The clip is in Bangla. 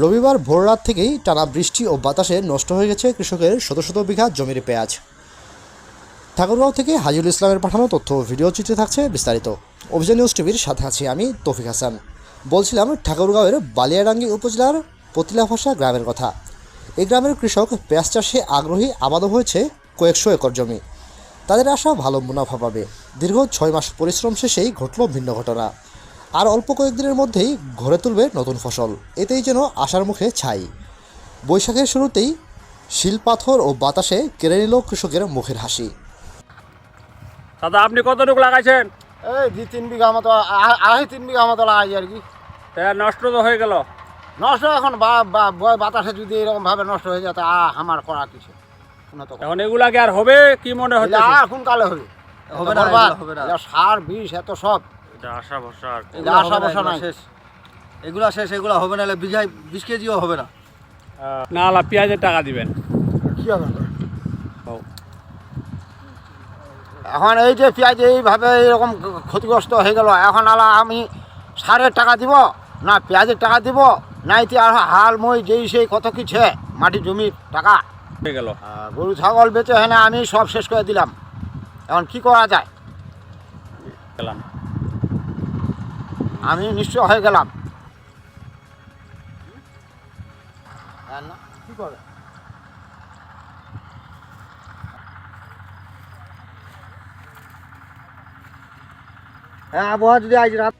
রবিবার ভোররাত থেকেই টানা বৃষ্টি ও বাতাসে নষ্ট হয়ে গেছে কৃষকের শত শত বিঘা জমির পেঁয়াজ। ঠাকুরগাঁও থেকে হাজিউল ইসলামের পাঠানো তথ্য ভিডিও চিত্রে থাকছে বিস্তারিত। অভিযান নিউজ টিভির সাথে আছি আমি তৌফিক হাসান। বলছিলাম, ঠাকুরগাঁওয়ের বালিয়াডাঙ্গি উপজেলার পতিলাভাষা গ্রামের কথা। এই গ্রামের কৃষক পেঁয়াজ চাষে আগ্রহী, আবাদও হয়েছে কয়েকশো একর জমি। তাদের আশা ভালো মুনাফা পাবে। দীর্ঘ ছয় মাস পরিশ্রম শেষেই ঘটল ভিন্ন ঘটনা। আর অল্প কয়েকদিনের মধ্যেই ঘরে তুলবে নতুন ফসল। এতেই যেন আশার মুখে ছাই। বৈশাখের শুরুতেই শিলপাথর ও বাতাসে কেড়ে নিল কৃষকের মুখের হাসি। দাদা আপনি কতটুকু লাগাইছেন? এই দুই তিন বিঘা মতো আড়াই তিন বিঘা মতো লাগাই আর কি। তা নষ্ট তো হয়ে গেল। নষ্ট এখন বাতাসে যদি এরকম ভাবে নষ্ট হয়ে যেত আ আমার করা কিছু তো এখন এগুলা কি আর হবে? কি মনে হচ্ছে কোন কালে হবে? হবে না, হবে না। সার বিষ এত সব। এটা আশা ভরসা আর কি। এগুলা আশা হবে না, ভরসা এগুলা নাই। শেষ। এগুলা শেষ এগুলা হবে না বিঘায় বিশ কেজিও হবে না। না আলা পেঁয়াজের টাকা দিবেন। কি হবে? এখন এই যে পেঁয়াজ এইভাবে এরকম ক্ষতিগ্রস্ত হয়ে গেল এখন আলা আমি সারের টাকা দিব না পেঁয়াজের টাকা দিব না নাইতে আর হাল মই যেই সেই কত কিছু মাটি জমির টাকা। হয়ে গেল। আর গরু ছাগল বেচে হেনে আমি সব শেষ করে দিলাম। এখন কি করা যায়? গেলাম। আমি নিশ্চয় হয়ে গেলাম। কি করে? হ্যাঁ আবহাওয়া যদি আজ রাত